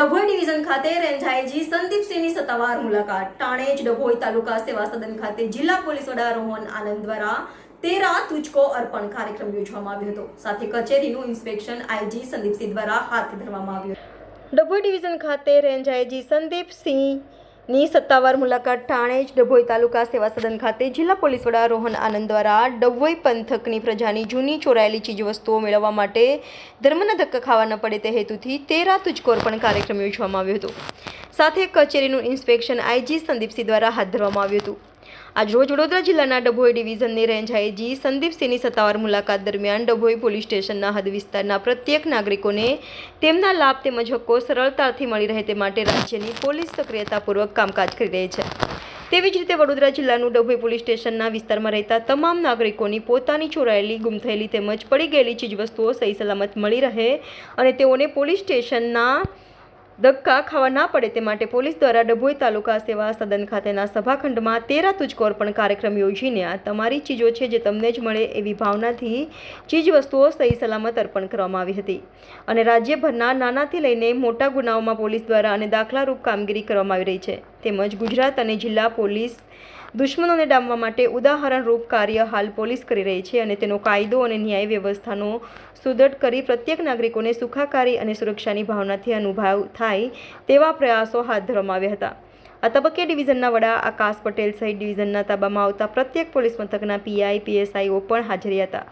Dabhoi division ખાતે range સંદીપસિંહની સત્તાવાર મુલાકાત. ટાણેજ ડભોઈ તાલુકા સેવા સદન ખાતે જિલ્લા પોલીસ વડા રોહન આનંદ દ્વારા તેરા તુચકો અર્પણ કાર્યક્રમ યોજવામાં આવ્યો હતો. સાથે કચેરીનું ઇન્સ્પેક્શન આઈજી સંદીપસિંહ દ્વારા હાથ ધરવામાં આવ્યું ડભોઈ ડિવિઝન ખાતે રેન્જ આઈજી સંદીપસિંહની સત્તાવાર મુલાકાત ઠાણે જ ડભોઈ તાલુકા સેવા સદન ખાતે જિલ્લા પોલીસ વડા રોહન આનંદ દ્વારા ડભોઈ પંથકની પ્રજાની જૂની ચોરાયેલી ચીજવસ્તુઓ મેળવવા માટે ધર્મના ધક્કા ખાવા ન પડે તે હેતુથી તેરા તુજકો પણ કાર્યક્રમ યોજવામાં આવ્યો હતો. સાથે કચેરીનું ઇન્સ્પેક્શન આઈજી સંદીપસિંહ દ્વારા હાથ ધરવામાં આવ્યું હતું. આજરોજ વડોદરા જિલ્લાના ડભોઈ ડિવિઝનની રેન્જ આઈજી સંદીપસિંહની સત્તાવાર મુલાકાત દરમિયાન ડભોઈ પોલીસ સ્ટેશનના હદ વિસ્તારના પ્રત્યેક નાગરિકોને તેમના લાભ તેમજ હક્કો સરળતાથી મળી રહે તે માટે રાજ્યની પોલીસ સક્રિયતાપૂર્વક કામકાજ કરી રહી છે. તેવી જ રીતે વડોદરા જિલ્લાનું ડભોઈ પોલીસ સ્ટેશનના વિસ્તારમાં રહેતા તમામ નાગરિકોની પોતાની ચોરાયેલી, ગુમ થયેલી તેમજ પડી ગયેલી ચીજવસ્તુઓ સહી સલામત મળી રહે અને તેઓને પોલીસ સ્ટેશનના ધક્કા ખાવા ના પડે તે માટે પોલીસ દ્વારા ડભોઈ તાલુકા સેવા સદન ખાતેના સભાખંડમાં તેરા તુજકો અર્પણ કાર્યક્રમ યોજીને આ તમારી ચીજો છે જે તમને જ મળે એવી ભાવનાથી ચીજવસ્તુઓ સહી સલામત અર્પણ કરવામાં આવી હતી. અને રાજ્યભરના નાનાથી લઈને મોટા ગુનાઓમાં પોલીસ દ્વારા અને દાખલારૂપ કામગીરી કરવામાં આવી રહી છે. તેમજ ગુજરાત અને જિલ્લા પોલીસ દુશ્મનોને ડામવા માટે ઉદાહરણરૂપ કાર્ય હાલ પોલીસ કરી રહી છે અને તેનો કાયદો અને ન્યાય વ્યવસ્થાનો સુદૃઢ કરી પ્રત્યેક નાગરિકોને સુખાકારી અને સુરક્ષાની ભાવનાથી અનુભવ થાય તેવા પ્રયાસો હાથ ધરવામાં આવ્યા હતા. આ તબક્કે ડિવિઝનના વડા આકાશ પટેલ સહિત ડિવિઝનના તાબામાં આવતા પ્રત્યેક પોલીસ મથકના પીઆઈ, પીએસઆઈઓ પણ હાજર હતા.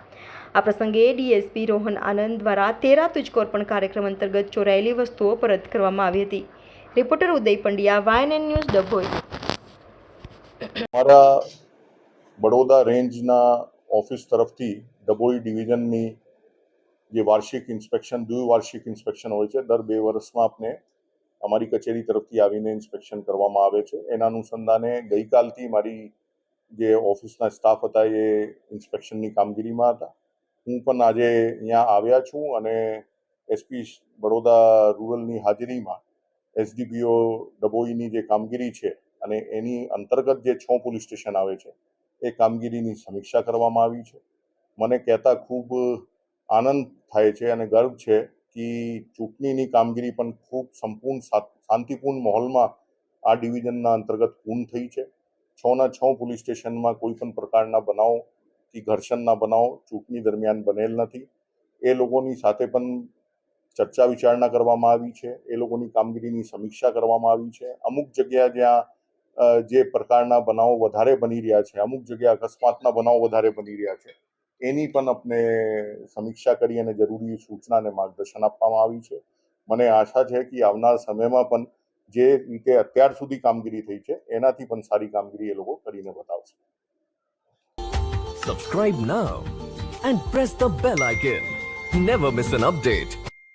આ પ્રસંગે ડીએસપી રોહન આનંદ દ્વારા તેરા તુજકોર પણ કાર્યક્રમ અંતર્ગત ચોરાયેલી વસ્તુઓ પરત કરવામાં આવી હતી. Reporter Uday Pandya Y N N news Dabhoi અમારા બડોદા રેન્જના ઓફિસ તરફથી ડભોઈ ડિવિઝનની જે વાર્ષિક ઇન્સ્પેક્શન, દ્વિવાર્ષિક ઇન્સ્પેક્શન હોય છે, દર બે વર્ષમાં આપને અમારી કચેરી તરફથી આવીને ઇન્સ્પેક્શન કરવામાં આવે છે. એના અનુસંધાને ગઈકાલથી મારી જે ઓફિસના સ્ટાફ હતા એ ઇન્સ્પેક્શનની કામગીરીમાં હતા. હું પણ આજે અહીંયા આવ્યા છું અને એસપી બડોદા રૂરલની હાજરીમાં એસડીપીઓ ડબોઈની જે કામગીરી છે અને એની અંતર્ગત જે છ પોલીસ સ્ટેશન આવે છે, એ કામગીરીની સમીક્ષા કરવામાં આવી છે. મને કહેતા ખૂબ આનંદ થાય છે અને ગર્વ છે કે ચૂંટણીની કામગીરી પણ ખૂબ સંપૂર્ણ શાંતિપૂર્ણ માહોલમાં આ ડિવિઝનના અંતર્ગત પૂર્ણ થઈ છે. છના છ પોલીસ સ્ટેશનમાં કોઈ પણ પ્રકારના બનાવ કે ઘર્ષણના બનાવ ચૂંટણી દરમિયાન બનેલ નથી. એ લોકોની સાથે પણ ચર્ચા વિચારણા કરવામાં આવી છે, એ લોકોની કામગીરીની સમીક્ષા કરવામાં આવી છે. અમુક જગ્યા જ્યાં જે પ્રકારના બનાવો વધારે બની રહ્યા છે, અમુક જગ્યા અકસ્માતના બનાવો વધારે બની રહ્યા છે, એની પણ આપણે સમીક્ષા કરી અને જરૂરી સૂચના અને માર્ગદર્શન આપવામાં આવી છે. મને આશા છે કે આવનાર સમયમાં પણ જે રીતે અત્યાર સુધી કામગીરી થઈ છે, એનાથી પણ સારી કામગીરી એ લોકો કરીને બતાવશે. Subscribe now and press the bell icon never miss an update.